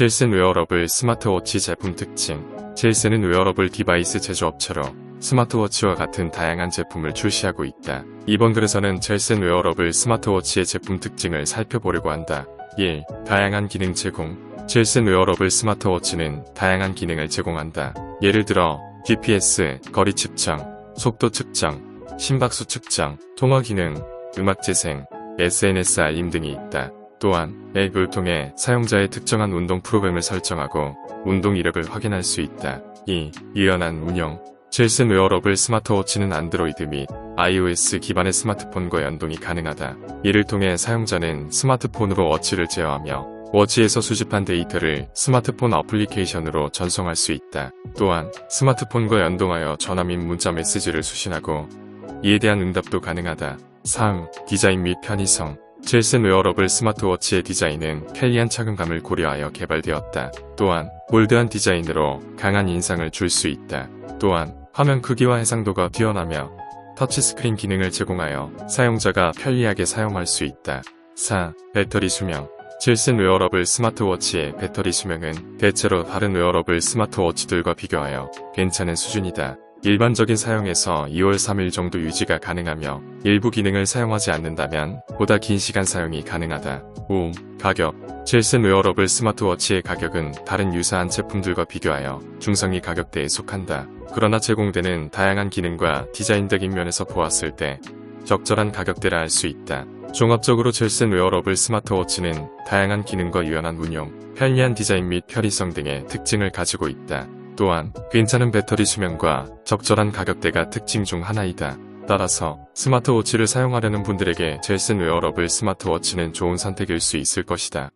젤슨 웨어러블 스마트워치 제품 특징 젤슨은 웨어러블 디바이스 제조업체로 스마트워치와 같은 다양한 제품을 출시하고 있다. 이번 글에서는 젤슨 웨어러블 스마트워치의 제품 특징을 살펴보려고 한다. 1. 다양한 기능 제공 젤슨 웨어러블 스마트워치는 다양한 기능을 제공한다. 예를 들어 GPS, 거리 측정, 속도 측정, 심박수 측정, 통화 기능, 음악 재생, SNS 알림 등이 있다. 또한 앱을 통해 사용자의 특정한 운동 프로그램을 설정하고 운동 이력을 확인할 수 있다. 2. 유연한 운영 젤슨 웨어러블 스마트워치는 안드로이드 및 iOS 기반의 스마트폰과 연동이 가능하다. 이를 통해 사용자는 스마트폰으로 워치를 제어하며 워치에서 수집한 데이터를 스마트폰 어플리케이션으로 전송할 수 있다. 또한 스마트폰과 연동하여 전화 및 문자 메시지를 수신하고 이에 대한 응답도 가능하다. 3. 디자인 및 편의성 젤슨 웨어러블 스마트워치의 디자인은 편리한 착용감을 고려하여 개발되었다. 또한 볼드한 디자인으로 강한 인상을 줄 수 있다. 또한 화면 크기와 해상도가 뛰어나며 터치스크린 기능을 제공하여 사용자가 편리하게 사용할 수 있다. 4. 배터리 수명 젤슨 웨어러블 스마트워치의 배터리 수명은 대체로 다른 웨어러블 스마트워치들과 비교하여 괜찮은 수준이다. 일반적인 사용에서 2월 3일 정도 유지가 가능하며 일부 기능을 사용하지 않는다면 보다 긴 시간 사용이 가능하다. 5. 가격 젤슨 웨어러블 스마트워치의 가격은 다른 유사한 제품들과 비교하여 중성이 가격대에 속한다. 그러나 제공되는 다양한 기능과 디자인적인 면에서 보았을 때 적절한 가격대라 할 수 있다. 종합적으로 젤슨 웨어러블 스마트워치는 다양한 기능과 유연한 운용, 편리한 디자인 및 편의성 등의 특징을 가지고 있다. 또한 괜찮은 배터리 수명과 적절한 가격대가 특징 중 하나이다. 따라서 스마트워치를 사용하려는 분들에게 젤슨 웨어러블 스마트워치는 좋은 선택일 수 있을 것이다.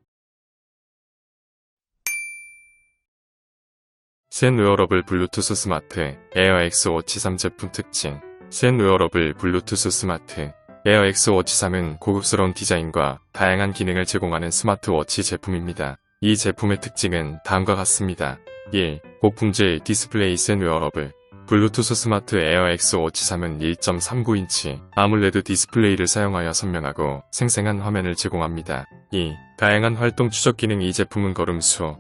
센 웨어러블 블루투스 스마트 에어 X 워치 3 제품 특징 센 웨어러블 블루투스 스마트 에어 X 워치 3은 고급스러운 디자인과 다양한 기능을 제공하는 스마트워치 제품입니다. 이 제품의 특징은 다음과 같습니다. 1. 고품질 디스플레이 센 웨어러블 블루투스 스마트 에어 X 워치 3은 1.39인치 아몰레드 디스플레이를 사용하여 선명하고 생생한 화면을 제공합니다. 2. 다양한 활동 추적 기능 이 제품은 걸음수,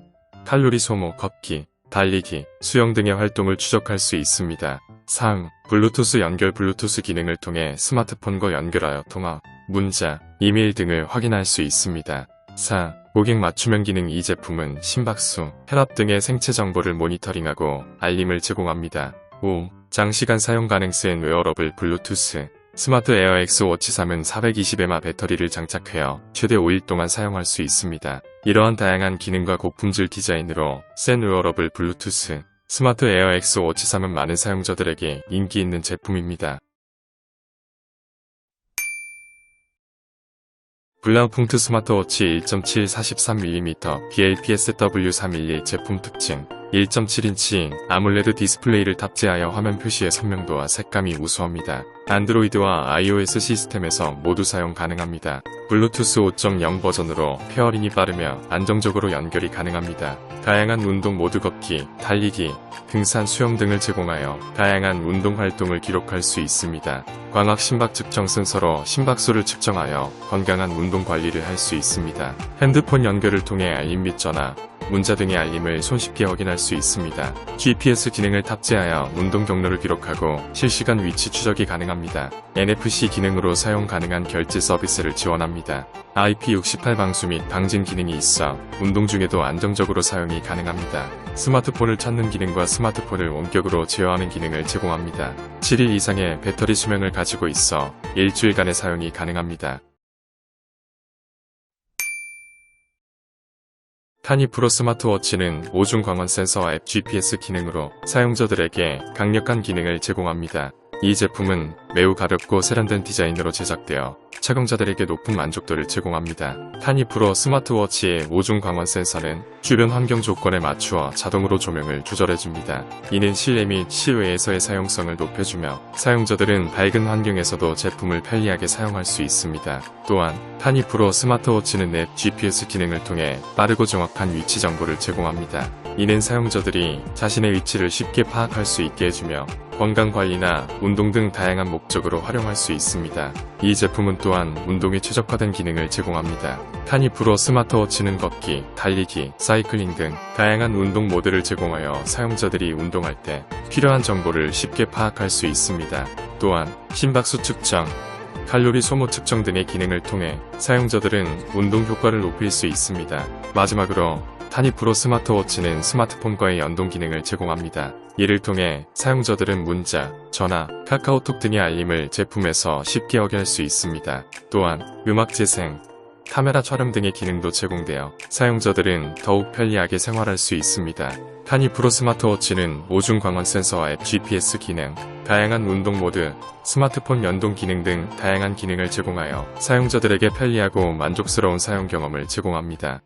칼로리 소모, 걷기, 달리기, 수영 등의 활동을 추적할 수 있습니다. 3. 블루투스 연결 블루투스 기능을 통해 스마트폰과 연결하여 통화, 문자, 이메일 등을 확인할 수 있습니다. 4. 고객 맞춤형 기능 이 제품은 심박수, 혈압 등의 생체 정보를 모니터링하고 알림을 제공합니다. 5. 장시간 사용 가능 센 웨어러블 블루투스 스마트 에어 X 워치 3은 420에마 배터리를 장착하여 최대 5일 동안 사용할 수 있습니다. 이러한 다양한 기능과 고품질 디자인으로 센 웨어러블 블루투스 스마트 에어 X 워치 3은 많은 사용자들에게 인기 있는 제품입니다. 블라우풍트 스마트워치 1.7 43mm BLPSW311 제품 특징 1.7인치 아몰레드 디스플레이를 탑재하여 화면 표시의 선명도와 색감이 우수합니다. 안드로이드와 iOS 시스템에서 모두 사용 가능합니다. 블루투스 5.0 버전으로 페어링이 빠르며 안정적으로 연결이 가능합니다. 다양한 운동 모드 걷기, 달리기, 등산 수영 등을 제공하여 다양한 운동 활동을 기록할 수 있습니다. 광학 심박 측정 센서로 심박수를 측정하여 건강한 운동 관리를 할 수 있습니다. 핸드폰 연결을 통해 알림 및 전화, 문자 등의 알림을 손쉽게 확인할 수 있습니다. GPS 기능을 탑재하여 운동 경로를 기록하고 실시간 위치 추적이 가능합니다. NFC 기능으로 사용 가능한 결제 서비스를 지원합니다. IP68 방수 및 방진 기능이 있어 운동 중에도 안정적으로 사용이 가능합니다. 스마트폰을 찾는 기능과 스마트폰을 원격으로 제어하는 기능을 제공합니다. 7일 이상의 배터리 수명을 가지고 있어 일주일간의 사용이 가능합니다. 타니 프로 스마트워치는 오중 광원 센서와 앱 GPS 기능으로 사용자들에게 강력한 기능을 제공합니다. 이 제품은 매우 가볍고 세련된 디자인으로 제작되어 착용자들에게 높은 만족도를 제공합니다. 타니 프로 스마트워치의 5중 광원 센서는 주변 환경 조건에 맞추어 자동으로 조명을 조절해줍니다. 이는 실내 및 실외에서의 사용성을 높여주며 사용자들은 밝은 환경에서도 제품을 편리하게 사용할 수 있습니다. 또한 타니 프로 스마트워치는 앱 GPS 기능을 통해 빠르고 정확한 위치 정보를 제공합니다. 이는 사용자들이 자신의 위치를 쉽게 파악할 수 있게 해주며 건강관리나 운동 등 다양한 목표 목 적으로 활용할 수 있습니다. 이 제품은 또한 운동에 최적화된 기능을 제공합니다. 프로 스마트워치는 걷기, 달리기, 사이클링 등 다양한 운동 모드를 제공하여 사용자들이 운동할 때 필요한 정보를 쉽게 파악할 수 있습니다. 또한 심박수 측정, 칼로리 소모 측정 등의 기능을 통해 사용자들은 운동 효과를 높일 수 있습니다. 마지막으로 타니 프로 스마트워치는 스마트폰과의 연동 기능을 제공합니다. 이를 통해 사용자들은 문자, 전화, 카카오톡 등의 알림을 제품에서 쉽게 확인할 수 있습니다. 또한 음악 재생, 카메라 촬영 등의 기능도 제공되어 사용자들은 더욱 편리하게 생활할 수 있습니다. 타니 프로 스마트워치는 오중 광원 센서와 앱 GPS 기능, 다양한 운동 모드, 스마트폰 연동 기능 등 다양한 기능을 제공하여 사용자들에게 편리하고 만족스러운 사용 경험을 제공합니다.